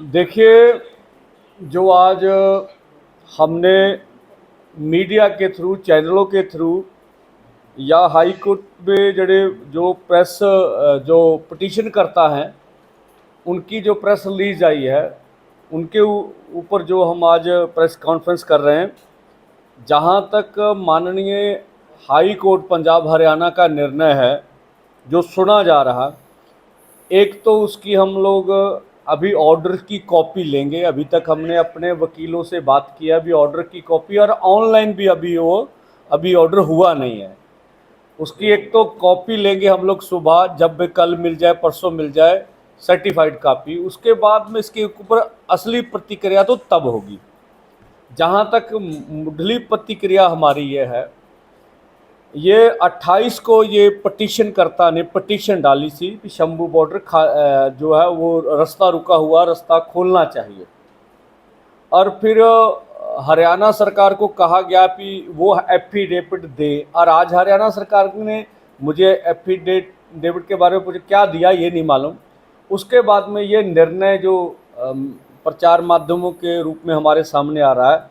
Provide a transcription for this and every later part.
देखिए, जो आज हमने मीडिया के थ्रू, चैनलों के थ्रू, या हाई कोर्ट में जड़े जो प्रेस, जो पटिशन करता है, उनकी जो प्रेस रिलीज़ आई है, उनके ऊपर जो हम आज प्रेस कॉन्फ्रेंस कर रहे हैं, जहाँ तक माननीय हाई कोर्ट पंजाब हरियाणा का निर्णय है, जो सुना जा रहा, एक तो उसकी हम लोग अभी ऑर्डर की कॉपी लेंगे। अभी तक हमने अपने वकीलों से बात किया अभी ऑर्डर की कॉपी और ऑनलाइन भी अभी वो, अभी ऑर्डर हुआ नहीं है। उसकी एक तो कॉपी लेंगे हम लोग सुबह, जब भी कल मिल जाए, परसों मिल जाए सर्टिफाइड कॉपी उसके बाद में इसके ऊपर असली प्रतिक्रिया तो तब होगी। जहाँ तक मुढ़ली प्रतिक्रिया हमारी ये है ये 28 को ये पटिशन करता ने पटिशन डाली थी कि शंभू बॉर्डर खा जो है वो रास्ता रुका हुआ, रास्ता खोलना चाहिए। और फिर हरियाणा सरकार को कहा गया कि वो एफिडेविट दे। और आज हरियाणा सरकार ने मुझे एफिडेविट के बारे में मुझे क्या दिया ये नहीं मालूम। उसके बाद में ये निर्णय जो प्रचार माध्यमों के रूप में हमारे सामने आ रहा है।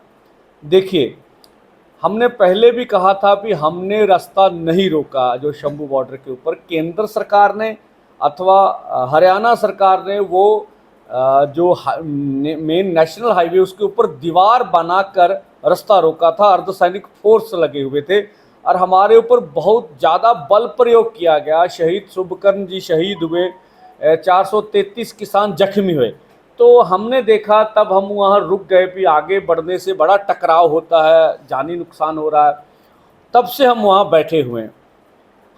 देखिए हमने पहले भी कहा था कि हमने रास्ता नहीं रोका जो शंभू बॉर्डर के ऊपर। केंद्र सरकार ने अथवा हरियाणा सरकार ने वो जो मेन नेशनल हाईवे उसके ऊपर दीवार बनाकर रास्ता रोका था। अर्धसैनिक फोर्स लगे हुए थे और हमारे ऊपर बहुत ज़्यादा बल प्रयोग किया गया। शहीद शुभकर्ण जी शहीद हुए चार सौ तैंतीस किसान जख्मी हुए। तो हमने देखा, तब हम वहाँ रुक गए भी आगे बढ़ने से बड़ा टकराव होता है, जानी नुकसान हो रहा है। तब से हम वहाँ बैठे हुए हैं।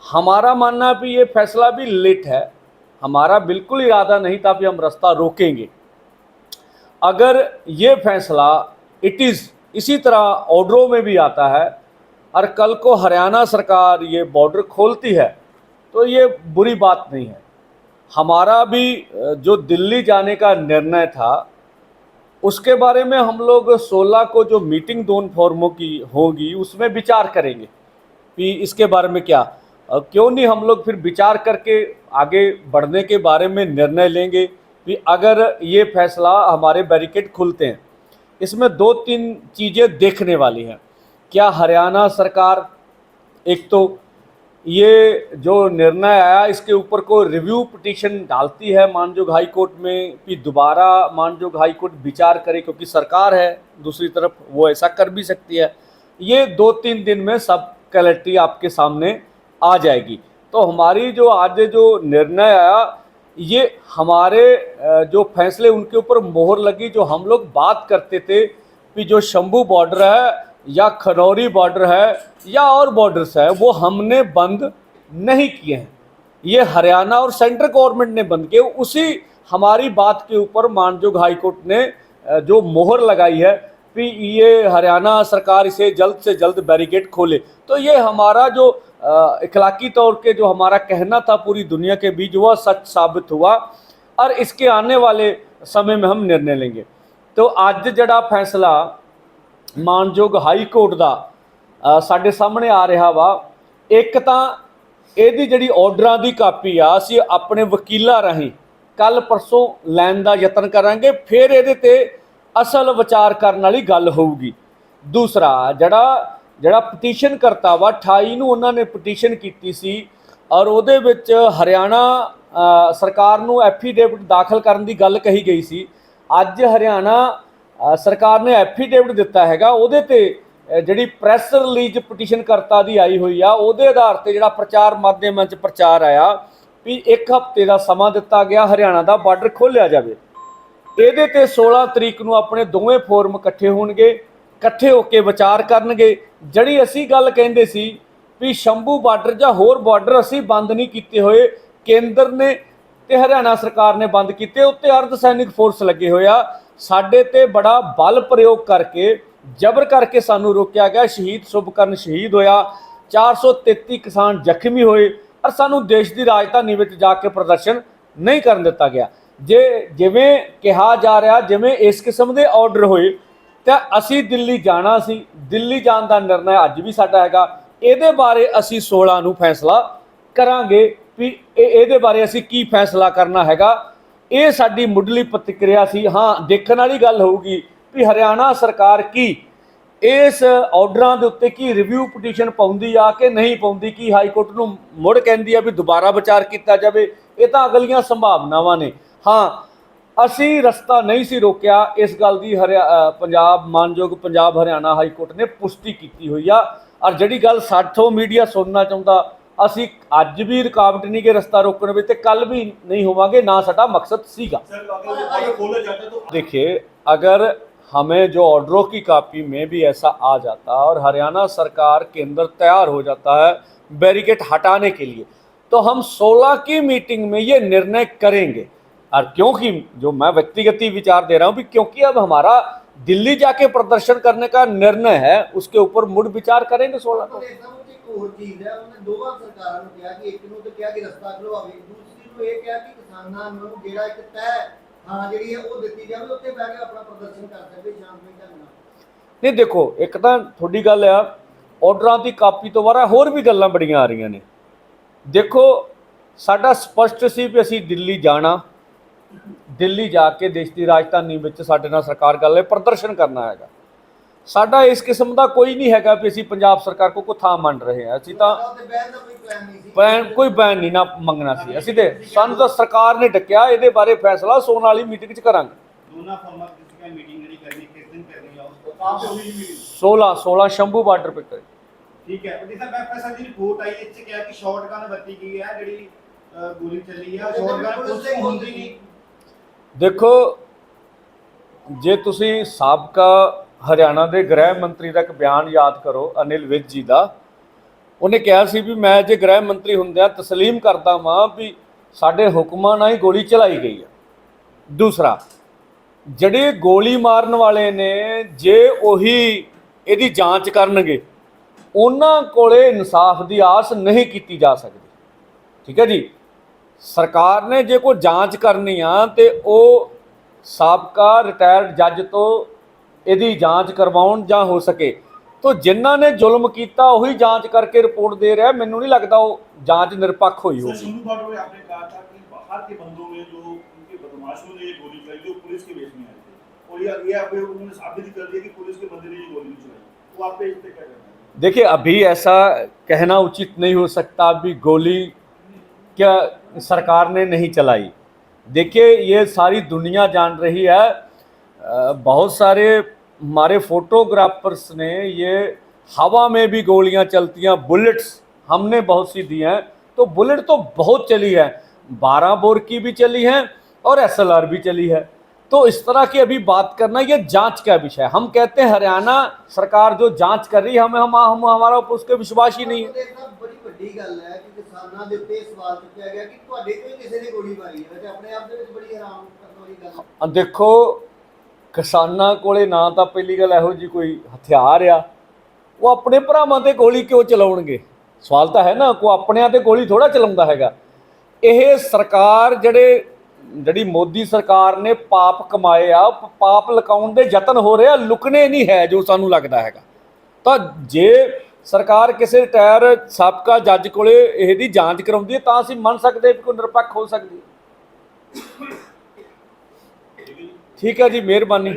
हमारा मानना कि ये फैसला भी लेट है। हमारा बिल्कुल इरादा नहीं था कि हम रास्ता रोकेंगे। अगर ये फैसला इट इज़ इसी तरह ऑर्डरों में भी आता है, और कल को हरियाणा सरकार ये बॉर्डर खोलती है तो ये बुरी बात नहीं है। हमारा भी जो दिल्ली जाने का निर्णय था, उसके बारे में हम लोग 16 को जो मीटिंग दोनों फॉर्मों की होगी, उसमें विचार करेंगे कि इसके बारे में क्या। क्यों नहीं हम लोग फिर विचार करके आगे बढ़ने के बारे में निर्णय लेंगे कि अगर ये फैसला हमारे बैरिकेड खुलते हैं, इसमें दो तीन चीज़ें देखने वाली हैं। क्या हरियाणा सरकार, एक तो ये जो निर्णय आया, इसके ऊपर को रिव्यू पिटीशन डालती है मानजोग हाई कोर्ट में कि दोबारा मानजोग हाई कोर्ट विचार करे क्योंकि सरकार है, दूसरी तरफ़ वो ऐसा कर भी सकती है। ये दो तीन दिन में सब क्लैरिटी आपके सामने आ जाएगी। तो हमारी जो आज जो निर्णय आया, ये हमारे जो फैसले उनके ऊपर मोहर लगी, जो हम लोग बात करते थे कि जो शंभू बॉर्डर है या खरौरी बॉर्डर है या और बॉर्डर्स है, वो हमने बंद नहीं किए हैं। ये हरियाणा और सेंट्रल गवर्नमेंट ने बंद किए। उसी हमारी बात के ऊपर मानजोग हाईकोर्ट ने जो मोहर लगाई है कि ये हरियाणा सरकार इसे जल्द से जल्द बैरिकेड खोले। तो ये हमारा जो इखलाकी तौर के जो हमारा कहना था पूरी दुनिया के बीच, वह सच साबित हुआ और इसके आने वाले समय में हम निर्णय लेंगे। तो आज जड़ा फैसला ਮਾਨਯੋਗ ਹਾਈ ਕੋਰਟ ਦਾ ਸਾਡੇ ਸਾਹਮਣੇ ਆ ਰਿਹਾ ਵਾ। ਇੱਕ ਤਾਂ ਇਹਦੀ ਜਿਹੜੀ ਆਰਡਰਾਂ ਦੀ ਕਾਪੀ ਆ, ਅਸੀਂ ਆਪਣੇ ਵਕੀਲਾਂ ਰਾਹੀਂ ਕੱਲ ਪਰਸੋਂ ਲੈਣ ਦਾ ਯਤਨ ਕਰਾਂਗੇ, ਫਿਰ ਇਹਦੇ ਤੇ ਅਸਲ ਵਿਚਾਰ ਕਰਨ ਵਾਲੀ ਗੱਲ ਹੋਊਗੀ। ਦੂਸਰਾ, ਜਿਹੜਾ ਜਿਹੜਾ ਪਟੀਸ਼ਨ ਕਰਤਾ ਵਾ 28 ਨੂੰ ਉਹਨਾਂ ਨੇ ਪਟੀਸ਼ਨ ਕੀਤੀ ਸੀ ਔਰ ਉਹਦੇ ਵਿੱਚ ਹਰਿਆਣਾ ਸਰਕਾਰ ਨੂੰ ਐਫੀਡੇਵਿਟ ਦਾਖਲ ਕਰਨ ਦੀ ਗੱਲ ਕਹੀ ਗਈ ਸੀ। ਅੱਜ ਹਰਿਆਣਾ ਸਰਕਾਰ ਨੇ ਐਫੀਡੇਵਿਟ ਦਿੱਤਾ ਹੈਗਾ, ਉਹਦੇ ਤੇ ਜਿਹੜੀ ਪ੍ਰੈਸ ਰਿਲੀਜ਼ ਪਟੀਸ਼ਨ ਕਰਤਾ ਦੀ ਆਈ ਹੋਈ ਆ, ਉਹਦੇ ਆਧਾਰ ਤੇ ਜਿਹੜਾ ਪ੍ਰਚਾਰ ਮਾਧਿਅਮਾਂ 'ਚ ਪ੍ਰਚਾਰ ਆਇਆ ਵੀ ਇੱਕ ਹਫ਼ਤੇ ਦਾ ਸਮਾਂ ਦਿੱਤਾ ਗਿਆ, ਹਰਿਆਣਾ ਦਾ ਬਾਰਡਰ ਖੋਲ੍ਹਿਆ ਜਾਵੇ। ਇਹਦੇ ਤੇ 16 ਤਰੀਕ ਨੂੰ ਆਪਣੇ ਦੋਵੇਂ ਫੋਰਮ ਇਕੱਠੇ ਹੋਣਗੇ, ਇਕੱਠੇ ਹੋ ਕੇ ਵਿਚਾਰ ਕਰਨਗੇ। ਜਿਹੜੀ ਅਸੀਂ ਗੱਲ ਕਹਿੰਦੇ ਸੀ ਵੀ ਸ਼ੰਭੂ ਬਾਰਡਰ ਜਾਂ ਹੋਰ ਬਾਰਡਰ ਅਸੀਂ ਬੰਦ ਨਹੀਂ ਕੀਤੇ ਹੋਏ, ਕੇਂਦਰ ਨੇ ਤੇ ਹਰਿਆਣਾ ਸਰਕਾਰ ਨੇ ਬੰਦ ਕੀਤੇ, ਉੱਤੇ ਅਰਧ ਸੈਨਿਕ ਫੋਰਸ ਲੱਗੇ ਹੋਏ ਆ। ਸਾਡੇ ਤੇ ਬੜਾ ਬਲ ਪ੍ਰਯੋਗ ਕਰਕੇ, ਜ਼ਬਰ ਕਰਕੇ ਸਾਨੂੰ ਰੋਕਿਆ ਗਿਆ। ਸ਼ਹੀਦ ਸੁਭਕਰਨ ਸ਼ਹੀਦ ਹੋਇਆ। 433 ਕਿਸਾਨ ਜ਼ਖਮੀ ਹੋਏ ਔਰ ਸਾਨੂੰ ਦੇਸ਼ ਦੀ ਰਾਜਧਾਨੀ ਵਿੱਚ ਜਾ ਕੇ ਪ੍ਰਦਰਸ਼ਨ ਨਹੀਂ ਕਰਨ ਦਿੱਤਾ ਗਿਆ। ਜੇ ਜਿਵੇਂ ਕਿਹਾ ਜਾ ਰਿਹਾ, ਜਿਵੇਂ ਇਸ ਕਿਸਮ ਦੇ ਆਰਡਰ ਹੋਏ, ਤਾਂ ਅਸੀਂ ਦਿੱਲੀ ਜਾਣਾ ਸੀ। ਦਿੱਲੀ ਜਾਣ ਦਾ ਨਿਰਣਾ ਅੱਜ ਵੀ ਸਾਡਾ ਹੈਗਾ। ਇਹਦੇ ਬਾਰੇ ਅਸੀਂ 16 ਨੂੰ ਫੈਸਲਾ ਕਰਾਂਗੇ ਵੀ ਇਹ ਇਹਦੇ ਬਾਰੇ ਅਸੀਂ ਕੀ ਫੈਸਲਾ ਕਰਨਾ ਹੈਗਾ। ਇਹ ਸਾਡੀ ਮੁੱਢਲੀ ਪ੍ਰਤੀਕਿਰਿਆ ਸੀ। ਹਾਂ, ਦੇਖਣ ਵਾਲੀ ਗੱਲ ਹੋਊਗੀ ਵੀ ਹਰਿਆਣਾ ਸਰਕਾਰ ਕੀ ਇਸ ਆਰਡਰਾਂ ਦੇ ਉੱਤੇ ਕੀ ਰਿਵਿਊ ਪਟੀਸ਼ਨ ਪਾਉਂਦੀ ਆ ਕਿ ਨਹੀਂ ਪਾਉਂਦੀ, ਕੀ ਹਾਈ ਕੋਰਟ ਨੂੰ ਮੁੜ ਕਹਿੰਦੀ ਆ ਵੀ ਦੁਬਾਰਾ ਵਿਚਾਰ ਕੀਤਾ ਜਾਵੇ। ਇਹ ਤਾਂ ਅਗਲੀਆਂ ਸੰਭਾਵਨਾਵਾਂ ਨੇ। ਹਾਂ, ਅਸੀਂ ਰਸਤਾ ਨਹੀਂ ਸੀ ਰੋਕਿਆ। ਇਸ ਗੱਲ ਦੀ ਹਰਿਆ ਪੰਜਾਬ, ਮਾਨਯੋਗ ਪੰਜਾਬ ਹਰਿਆਣਾ ਹਾਈ ਕੋਰਟ ਨੇ ਪੁਸ਼ਟੀ ਕੀਤੀ ਹੋਈ ਆ। ਔਰ ਜਿਹੜੀ ਗੱਲ ਸਾਥੋਂ ਮੀਡੀਆ ਸੁਣਨਾ ਚਾਹੁੰਦਾ ਅਸੀਂ ਅੱਜ ਵੀ ਰੁਕਾਵਟ ਨਹੀਂ ਕਿ ਰਸਤਾ ਰੋਕਣ ਵਿੱਚ ਤੇ ਕੱਲ ਵੀ ਨਹੀਂ ਹੋਵਾਂਗੇ ਨਾ ਸਾਡਾ ਮਕਸਦ ਸੀਗਾ सर अगर वो ऑर्डर खोला जाता तो देखिए अगर हमें जो ऑर्डरों की कापी में भी ऐसा आ जाता और हरियाणा सरकार के अंदर तैयार हो जाता है बैरिकेड हटाने के लिए तो हम 16 की मीटिंग में ये निर्णय करेंगे और क्योंकि जो मैं व्यक्तिगत ही विचार दे रहा हूँ भी क्योंकि अब हमारा दिल्ली जाके प्रदर्शन करने का निर्णय है उसके ऊपर मुड़ विचार करेंगे 16 को ਪਰ ਇਸ ਵਿੱਚ ਇੱਕ ਹੋਰ ਚੀਜ਼ ਹੈ, ਉਹਨੇ ਦੋਵਾਂ ਸਰਕਾਰਾਂ ਨੂੰ ਕਿਹਾ ਕਿ ਇੱਕ ਨੂੰ ਤਾਂ ਕਿਹਾ ਕਿ ਰਸਤਾ ਖਲਵਾਵੇ ਦੂਸਰੀ ਨੂੰ ਇਹ ਕਿਹਾ ਕਿ ਕਿਸਾਨਾਂ ਨੂੰ ਜਿਹੜਾ ਇੱਕ ਤੈਅ ਥਾਂ ਜਿਹੜੀ ਹੈ, ਉਹ ਦਿੱਤੀ ਜਾਵੇ, ਉੱਥੇ ਬਹਿ ਕੇ ਆਪਣਾ ਪ੍ਰਦਰਸ਼ਨ ਕਰ ਸਕਦੇ ਸ਼ਾਂਤਮਈ ਢੰਗ ਨਾਲ। ਨਹੀਂ, ਦੇਖੋ, ਇੱਕ ਤਾਂ ਤੁਹਾਡੀ ਗੱਲ ਆ, ਆਰਡਰਾਂ ਦੀ ਕਾਪੀ ਤੋਂ ਬਾਅਦ ਹੋਰ ਵੀ ਗੱਲਾਂ ਬੜੀਆਂ ਆ ਰਹੀਆਂ ਨੇ। ਦੇਖੋ, ਸਾਡਾ ਸਪਸ਼ਟ ਸੀ ਵੀ ਅਸੀਂ ਦਿੱਲੀ ਜਾਣਾ, ਦਿੱਲੀ ਜਾ ਕੇ ਦੇਸ਼ ਦੀ ਰਾਜਧਾਨੀ ਵਿੱਚ ਸਾਡੇ ਨਾਲ ਸਰਕਾਰ ਗੱਲ ਹੈ, ਪ੍ਰਦਰਸ਼ਨ ਕਰਨਾ ਹੈਗਾ। ਸਾਡਾ ਇਸ ਕਿਸਮ ਦਾ ਕੋਈ ਨਹੀਂ ਹੈਗਾ ਵੀ ਅਸੀਂ ਪੰਜਾਬ ਸਰਕਾਰ ਕੋ ਕੋ ਥਾਂ ਮੰਨ ਰਹੇ ਹਾਂ। ਅਸੀਂ ਤਾਂ ਬੈਨ ਕੋਈ ਬੈਨ ਨਹੀਂ ਨਾ ਮੰਗਣਾ ਸੀ। ਅਸੀਂ ਤੇ ਸਾਨੂੰ ਤਾਂ ਸਰਕਾਰ ਨੇ ਡੱਕਿਆ ਇਹਦੇ ਬਾਰੇ ਫੈਸਲਾ ਸੋਨ ਵਾਲੀ ਮੀਟਿੰਗ 'ਚ ਕਰਾਂਗੇ। ਦੋਨਾ ਫਰਮਾਂ ਕਿਸੇ ਮੀਟਿੰਗ ਜਿਹੜੀ ਕਰਨੀ ਸ਼ੰਭੂ ਬਾਰਡਰ ਦੇਖੋ ਜੇ ਤੁਸੀਂ ਸਾਬਕਾ ਹਰਿਆਣਾ ਦੇ ਗ੍ਰਹਿ ਮੰਤਰੀ ਦਾ ਇੱਕ ਬਿਆਨ ਯਾਦ ਕਰੋ, ਅਨਿਲ ਵਿਜ ਜੀ ਦਾ। ਉਹਨੇ ਕਿਹਾ ਸੀ ਵੀ ਮੈਂ ਜੇ ਗ੍ਰਹਿ ਮੰਤਰੀ ਹੁੰਦਿਆਂ ਤਸਲੀਮ ਕਰਦਾ ਵਾਂ ਵੀ ਸਾਡੇ ਹੁਕਮਾਂ ਨਾਲ ਹੀ ਗੋਲੀ ਚਲਾਈ ਗਈ ਹੈ ਦੂਸਰਾ, ਜਿਹੜੇ ਗੋਲੀ ਮਾਰਨ ਵਾਲੇ ਨੇ, ਜੇ ਉਹੀ ਇਹਦੀ ਜਾਂਚ ਕਰਨਗੇ, ਉਹਨਾਂ ਕੋਲੇ ਇਨਸਾਫ ਦੀ ਆਸ ਨਹੀਂ ਕੀਤੀ ਜਾ ਸਕਦੀ। ਠੀਕ ਹੈ ਜੀ? ਸਰਕਾਰ ਨੇ ਜੇ ਕੋਈ ਜਾਂਚ ਕਰਨੀ ਆ ਤੇ ਉਹ ਸਾਬਕਾ ਰਿਟਾਇਰਡ ਜੱਜ ਤੋਂ ਇਹਦੀ ਜਾਂਚ ਕਰਵਾਉਣ ਜਾਂ ਹੋ ਸਕੇ ਤੋ ਜਿਨ੍ਹਾਂ ਨੇ ਜ਼ੁਲਮ ਕੀਤਾ ਉਹੀ ਜਾਂਚ ਕਰਕੇ ਰਿਪੋਰਟ ਦੇ ਰਿਹਾ ਮੈਨੂੰ ਨਹੀਂ ਲੱਗਦਾ ਉਹ ਜਾਂਚ ਨਿਰਪੱਖ ਹੋਈ सर ਹੋਊਗੀ सिंधु बार्डर में आपने कहा था कि बाहर के बंदों में जो उनके बदमाशों ने ये गोली चलाई जो पुलिस के बेस में आए थे और ये ये आप उन्होंने साबित कर दिया कि पुलिस के बंदे ने ये गोली नहीं चलाई वो आप पे इस पे क्या कहना है देखिए अभी ऐसा कहना उचित नहीं हो सकता अभी गोली क्या सरकार ने नहीं चलाई देखिए ये सारी दुनिया जान रही है अ, बहुत सारे हमारे फोटोग्राफर्स ने ये हवा में भी गोलियाँ चलती हैं बुलेट्स हमने बहुत सी दी हैं। तो बुलेट तो बहुत चली है बारह बोर की भी चली है और एसएलआर भी चली है। तो इस तरह की अभी बात करना ये जाँच का विषय हम कहते हैं हरियाणा सरकार जो जाँच कर रही है हमें हम हमारा ऊपर उसके विश्वास ही नहीं है। देखो ਕਿਸਾਨਾਂ ਕੋਲੇ ਨਾ ਤਾਂ ਪਹਿਲੀ ਗੱਲ ਇਹੋ ਜੀ ਕੋਈ ਹਥਿਆਰ ਆ, ਉਹ ਆਪਣੇ ਭਰਾਵਾਂ ਤੇ ਗੋਲੀ ਕਿਉਂ ਚਲਾਉਣਗੇ? ਸਵਾਲ ਤਾਂ ਹੈ ਨਾ ਕੋ ਆਪਣਿਆਂ ਤੇ ਗੋਲੀ ਥੋੜਾ ਚਲਾਉਂਦਾ ਹੈਗਾ। ਇਹ ਸਰਕਾਰ ਜਿਹੜੇ, ਜਿਹੜੀ ਮੋਦੀ ਸਰਕਾਰ ਨੇ ਪਾਪ ਕਮਾਏ ਆ ਪਾਪ ਲਕਾਉਣ ਦੇ ਯਤਨ ਹੋ ਰਹੇ ਆ, ਲੁਕਣੇ ਨਹੀਂ ਹੈ ਜੋ ਸਾਨੂੰ ਲੱਗਦਾ ਹੈਗਾ। ਤਾਂ ਜੇ ਸਰਕਾਰ ਕਿਸੇ ਰਿਟਾਇਰ ਸਾਬਕਾ ਜੱਜ ਕੋਲੇ ਇਹਦੀ ਜਾਂਚ ਕਰਾਉਂਦੀ ਹੈ, ਤਾਂ ਅਸੀਂ ਮੰਨ ਸਕਦੇ ਵੀ ਕੋਈ ਨਿਰਪੱਖ ਹੋ ਸਕਦੀ ਹੈ। ਠੀਕ ਹੈ ਜੀ ਮਿਹਰਬਾਨੀ।